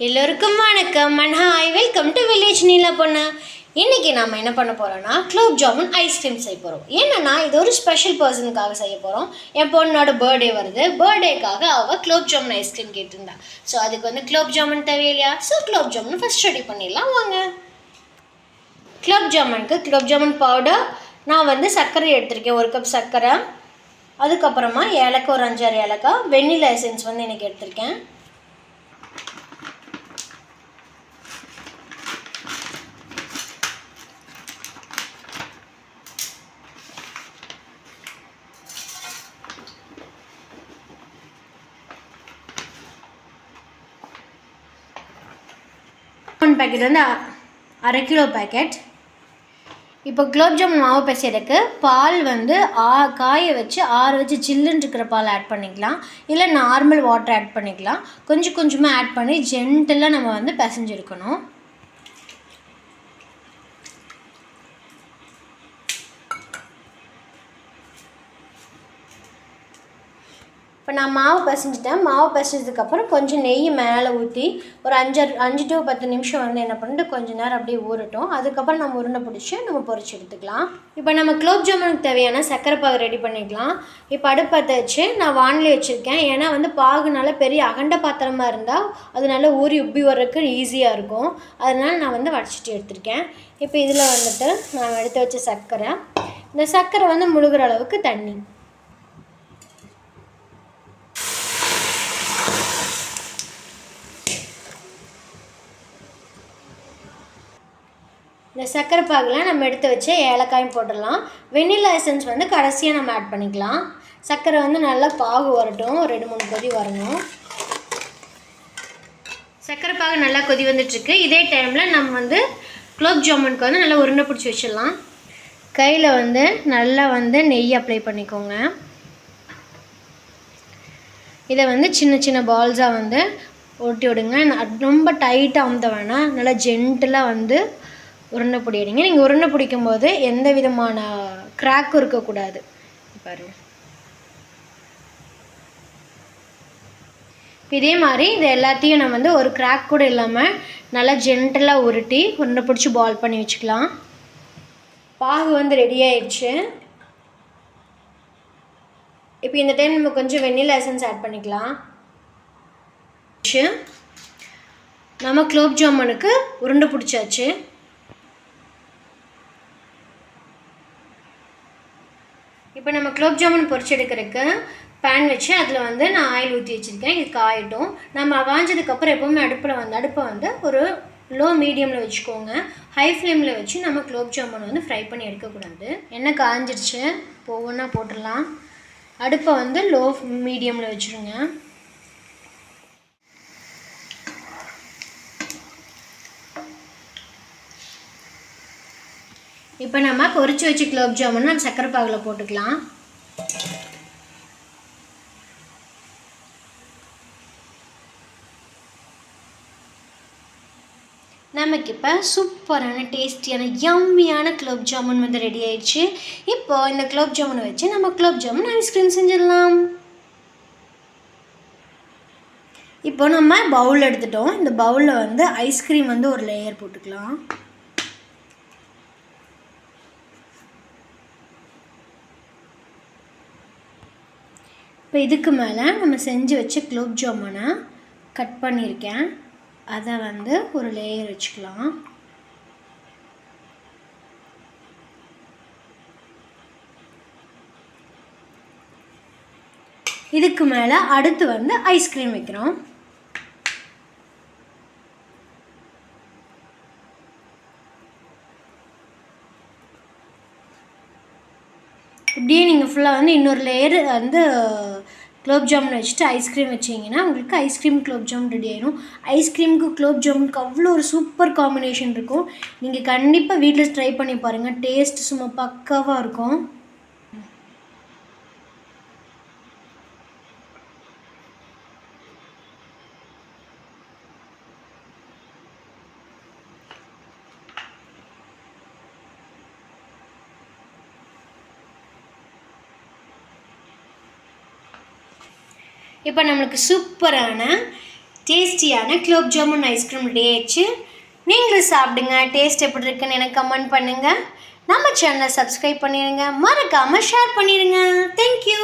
எல்லோருக்கும் வணக்கம். And hi welcome to village நீல பொண்ணு இன்றைக்கி நாம் என்ன பண்ண போகிறோம்னா குலோப் ஜாமுன் ஐஸ்கிரீம் செய்ய போகிறோம் என்னென்னா இது ஒரு ஸ்பெஷல் பர்சனுக்காக செய்ய போகிறோம் என் பொண்ணோட பர்த்டே வருது. பர்த்டேக்காக அவள் குலோப் ஜாமுன் ஐஸ்கிரீம் கேட்டிருந்தா. ஸோ அதுக்கு வந்து குலோப் ஜாமுன் தேவையில்லையா so gulab jamun first ready பண்ணிடலாம். வாங்க. குலோப் ஜாமுனுக்கு குலோப் ஜாமுன் பவுடர் நான் வந்து சர்க்கரை எடுத்திருக்கேன். ஒரு கப் சர்க்கரை. அதுக்கப்புறமா ஏலக்காய் ஒரு அஞ்சாறு ஏலக்காய். வெண்ணிலா எசன்ஸ் வந்து எனக்கு எடுத்திருக்கேன். ஒன் பேக்கெட் வந்து அரை கிலோ பேக்கெட் இப்போ குலோப் ஜாமுன் மாவு பிசைறதுக்கு பால் வந்து ஆ காய வச்சு ஆற வச்சு சில்லுன்னு இருக்கிற பால் ஆட் பண்ணிக்கலாம். இல்லை நார்மல் வாட்டர் ஆட் பண்ணிக்கலாம். கொஞ்சம் கொஞ்சமாக ஆட் பண்ணி ஜென்டலாக நம்ம வந்து பிசைஞ்சிருக்கணும். இப்போ நான் மாவு பிசைஞ்சிட்டேன். மாவு பிசைஞ்சதுக்கப்புறம் கொஞ்சம் நெய் மேலே ஊற்றி ஒரு அஞ்சு அஞ்சு டு பத்து நிமிஷம் வந்து என்ன பண்ணிட்டு கொஞ்ச நேரம் அப்படியே ஊறட்டும். அதுக்கப்புறம் நம்ம உருண்டை பிடிச்சி நம்ம பொறிச்சு எடுத்துக்கலாம். இப்போ நம்ம குலோப் ஜாமுனுக்கு தேவையான சர்க்கரை பாகு ரெடி பண்ணிக்கலாம். இப்போ அடுப்பத்தை வச்சு நான் வானிலை வச்சுருக்கேன். ஏன்னா வந்து பாகுனால பெரிய அகண்ட பாத்திரமாக இருந்தால் அது நல்லா ஊறி உப்பி வர்றதுக்கு ஈஸியாக இருக்கும். அதனால் நான் வந்து வடிச்சிட்டு எடுத்திருக்கேன். இப்போ இதில் வந்துட்டு நான் எடுத்து வச்ச சர்க்கரை. இந்த சர்க்கரை வந்து முழுகிற அளவுக்கு தண்ணி. இந்த சர்க்கரை பாகில் நம்ம எடுத்து வச்சு ஏலக்காயும் போட்டுடலாம். வெண்ணிலா எசன்ஸ் வந்து கடைசியாக நம்ம ஆட் பண்ணிக்கலாம். சர்க்கரை வந்து நல்லா பாகு வரட்டும். ரெண்டு மூணு கொதி வரணும். சர்க்கரை பாகு நல்லா கொதி வந்துட்டுருக்கு. இதே டைமில் நம்ம வந்து குலோப் ஜாமுனுக்கு வந்து நல்லா உருண்டை பிடிச்சி வச்சிடலாம். கையில் வந்து நல்லா வந்து நெய் அப்ளை பண்ணிக்கோங்க. இதை வந்து சின்ன சின்ன பால்ஸாக வந்து ஒட்டி விடுங்க. ரொம்ப டைட்டாக அமுத்த வேணாம். நல்லா ஜென்டலாக வந்து உருண்டை பிடிங்க நீங்கள் உருண்டை பிடிக்கும் போது எந்த விதமான கிராக்கும் இருக்கக்கூடாது. பாருங்க. இதே மாதிரி இது எல்லாத்தையும் நம்ம வந்து ஒரு கிராக் கூட இல்லாமல் நல்லா ஜென்டலாக உருட்டி உருண்டை பிடிச்சி பால் பண்ணி வச்சுக்கலாம். பாகு வந்து ரெடி ஆயிடுச்சு. இப்போ இந்த டைம் நம்ம கொஞ்சம் வெண்ணிலா எசன்ஸ் ஆட் பண்ணிக்கலாம். நம்ம குலோப் ஜாமுனுக்கு உருண்டை பிடிச்சாச்சு. இப்போ நம்ம குலோப் ஜாமுன் பொறிச்செடுக்கிறதுக்கு பேன் வச்சு அதில் வந்து நான் ஆயில் ஊற்றி வச்சுருக்கேன். இது காயட்டும் நம்ம வாஞ்சதுக்கப்புறம் எப்போவுமே அடுப்பில் வந்து அடுப்பை வந்து ஒரு லோ மீடியமில் வச்சுக்கோங்க ஹை ஃப்ளேமில் வச்சு நம்ம குலோப் ஜாமுன் வந்து ஃப்ரை பண்ணி எடுக்கக்கூடாது. எண்ணெய் காஞ்சிருச்சு. இப்போ ஒவ்வொன்றா போட்டுடலாம். அடுப்பை வந்து லோ மீடியமில் வச்சுருங்க. இப்போ நம்ம பொரிச்சு வச்சு குலோப் ஜாமுன் நம்ம சக்கரை பாகில் போட்டுக்கலாம். நமக்கு இப்போ சூப்பரான டேஸ்டியான யம்மியான குலோப் ஜாமுன் வந்து ரெடி ஆயிடுச்சு. இப்போ இந்த குலோப் ஜாமுனை வச்சு நம்ம குலோப் ஜாமுன் ஐஸ்கிரீம் செஞ்சிடலாம். இப்போ நம்ம பவுல் எடுத்துட்டோம். இந்த பவுலில் வந்து ஐஸ்கிரீம் வந்து ஒரு லேயர் போட்டுக்கலாம். இப்போ இதுக்கு மேலே நம்ம செஞ்சு வச்ச குலோப் ஜாமுனை கட் பண்ணியிருக்கேன். அதை வந்து ஒரு லேயர் வச்சுக்கலாம். இதுக்கு மேலே அடுத்து வந்து ஐஸ்கிரீம் வைக்கிறோம். இப்படியே நீங்கள் ஃபுல்லாக வந்து இன்னொரு லேயர் வந்து குலோப் ஜாமுன் வச்சுட்டு ஐஸ்கிரீம் வச்சிங்கன்னா உங்களுக்கு ஐஸ்கிரீம் குலோப் ஜாமுன் ரெடி ஆயிடும் ஐஸ்கிரீமுக்கு குலோப் ஜாமுனுக்கு அவ்வளோ ஒரு சூப்பர் காம்பினேஷன் இருக்கும். நீங்கள் கண்டிப்பாக வீட்டில் ட்ரை பண்ணி பாருங்கள் டேஸ்ட் சும்மா பக்காவாக இருக்கும். இப்போ நம்மளுக்கு சூப்பரான டேஸ்டியான குலோப் ஜாமுன் ஐஸ்கிரீம் ரெடி ஆயிடுச்சு. நீங்களும் சாப்பிடுங்க டேஸ்ட் எப்படி இருக்குன்னு எனக்கு கமெண்ட் பண்ணுங்கள் நம்ம சேனலை சப்ஸ்கிரைப் பண்ணிடுங்க. மறக்காமல் ஷேர் பண்ணிடுங்க. தேங்க்யூ